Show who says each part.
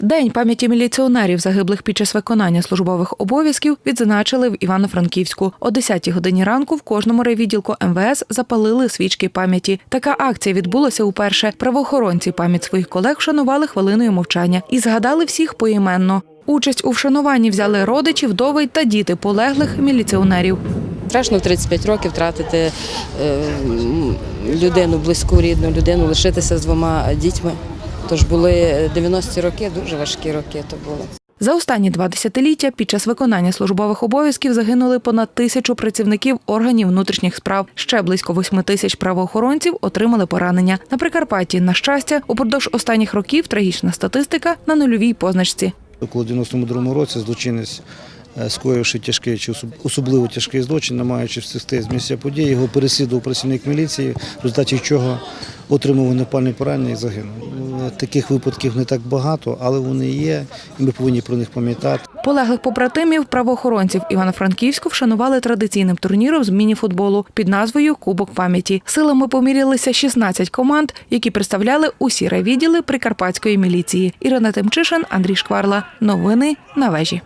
Speaker 1: День пам'яті міліціонерів, загиблих під час виконання службових обов'язків, відзначили в Івано-Франківську. О 10 годині ранку в кожному райвідділку МВС запалили свічки пам'яті. Така акція відбулася уперше. Правоохоронці пам'ять своїх колег вшанували хвилиною мовчання і згадали всіх поіменно. Участь у вшануванні взяли родичі, вдови та діти полеглих міліціонерів.
Speaker 2: Страшно в 35 років втратити е, людину, близьку рідну людину, лишитися з двома дітьми. Тож були 90-ті роки, дуже важкі роки то були.
Speaker 1: За останні два десятиліття під час виконання службових обов'язків загинули понад тисячу працівників органів внутрішніх справ. Ще близько восьми тисяч правоохоронців отримали поранення. На Прикарпатті, на щастя, упродовж останніх років трагічна статистика на нульовій позначці.
Speaker 3: В 92-му році злочинець, е, скоївши тяжкий чи особ- особливо тяжкий злочин, не маючи встигти з місця події, його переслідував працівник міліції, в результаті чого отримав вогнепальне поранення і загинув. Таких випадків не так багато, але вони є, і ми повинні про них пам'ятати.
Speaker 1: Полеглих побратимів правоохоронців Івано-Франківську вшанували традиційним турніром з міні-футболу під назвою Кубок пам'яті. Силами помірялися 16 команд, які представляли усі райвідділи прикарпатської міліції. Ірина Тимчишин, Андрій Шкварла. Новини на вежі.